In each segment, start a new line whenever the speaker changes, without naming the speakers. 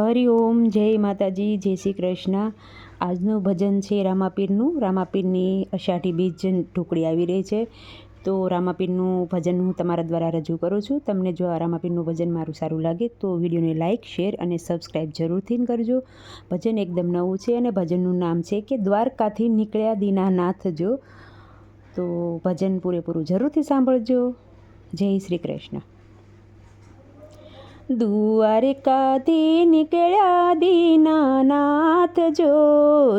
હરિ ઓમ જય માતાજી, જય શ્રી કૃષ્ણ. આજનું ભજન છે રામાપીરનું. રામાપીરની અષાઢી બીજ ટુકડી આવી રહી છે. તો રામાપીરનું ભજન હું તમારા દ્વારા રજૂ કરું છું. તમને જો આ રામાપીરનું ભજન મારું સારું લાગે તો વિડીયોને લાઇક શેર અને સબસ્ક્રાઈબ જરૂરથી કરજો. ભજન એકદમ નવું છે અને ભજનનું નામ છે કે દ્વારકાથી નીકળ્યા દીનાનાથ જો. તો ભજન પૂરેપૂરું જરૂરથી સાંભળજો. જય શ્રી કૃષ્ણ. દ્વારકાથી નીકળ્યા દીનાનાથ જો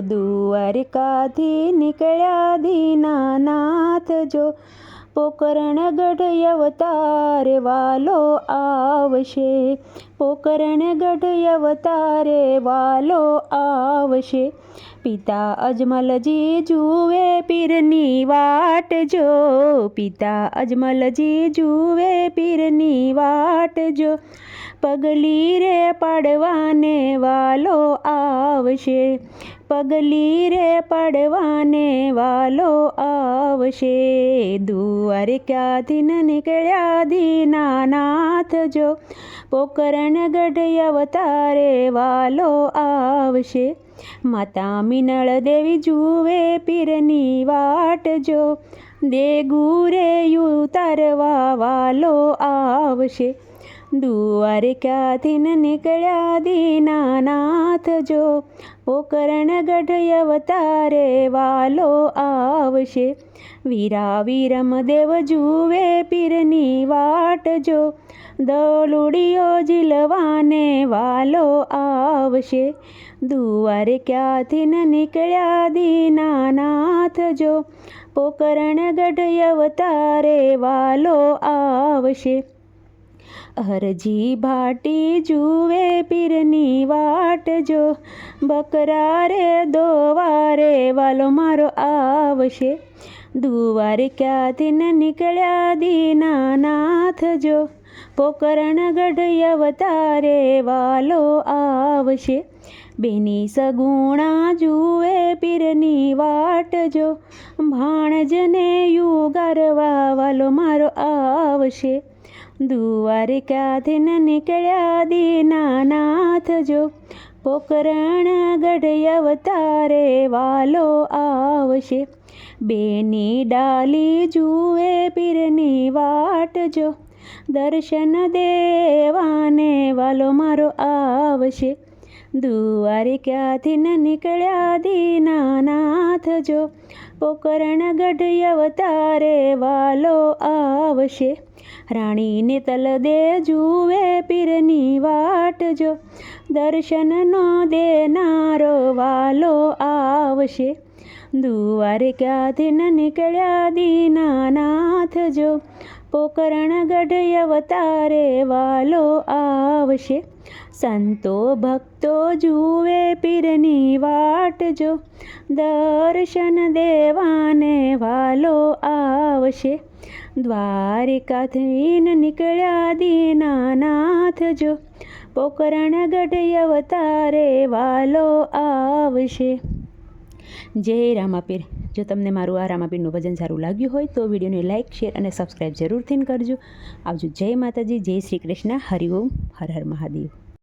દ્વારકાથી નીકળ્યા દીનાનાથ જો. પોકરણ ગઢ અવતાર વાલો આવશે પોકરણ ગઢ અવતારે વાલો આવશે. પિતા અજમલજી જુએ પીરની વાટ જો. પિતા અજમલજી જુએ પીરની વાટ જો. પગલી રે પાડવાને વાલો આવશે. પગલી રે પાડવાને વાલો આવશે. દ્વારકાથી ન નીકળ્યા દીનાનાથ જો. પોકરણ ગઢ અવતારે વાલો આવશે. માતા મિનળ દેવી જુએ પીરની વાટ જો. દેગુરે ઉતારવા વાલો આવશે. દ્વારકાથી ન નીકળ્યા દીનાનાથ જો પોકરણ ગઢ અવતારે વાલો આવશે. વીરા વીરમ દેવ જુએ પીરની વાટ જો દોલુડીઓ જીલવાને વાલો આવશે. દ્વારકાથી ન નીકળ્યા દીનાનાથ જો પોકરણ ગઢ અવતારે વાલો આવશે. હરજી ભાટી જુએ પીરની વાટ જો. બકરા રે દોવારે વાલો મારો આવશે. દુવારે ક્યાંથી ન નીકળ્યા દીનાનાથ જો. પોકરણ ગઢ અવતારે વાલો આવશે. બેની સગુણા જુએ પીરની વાટ જો. ભાણજને યુગારવા વાલો મારો આવશે. દ્વારકાથી ન નીકળ્યા દીનાનાથ જો પોકરણ ગઢ અવતારે વાલો આવશે. બેની ડાલી જુએ પીરની વાટ જો દર્શન દેવાને વાલો મારો આવશે. દ્વારકાથી ન નીકળ્યા દીનાનાથ જો? પોકરણ ગઢ અવતારે વાલો આવશે. રાણીને તલ દે જુએ પીરની વાટ જો. દર્શનનો દેનારો વાલો આવશે. દ્વારકાથી ન નીકળ્યા દીનાનાથ જો? પોકરણ ગઢ અવતારે વાલો આવશે. સંતો ભક્તો જુએ પીરની વાટ જો. દર્શન દેવાને વાલો આવશે. દ્વારિકાથી ન નીકળ્યા દીનાનાથ જો? પોકરણ ગઢ અવતારે વાલો આવશે. જય રામાપીર. જો તમને મારું આ રામાપીરનું ભજન સારું લાગ્યું હોય તો વિડીયોને લાઇક શેર અને સબસ્ક્રાઈબ જરૂરથી કરજો. આવજો જય માતાજી, જય શ્રી કૃષ્ણ. હરિઓમ હર હર મહાદેવ.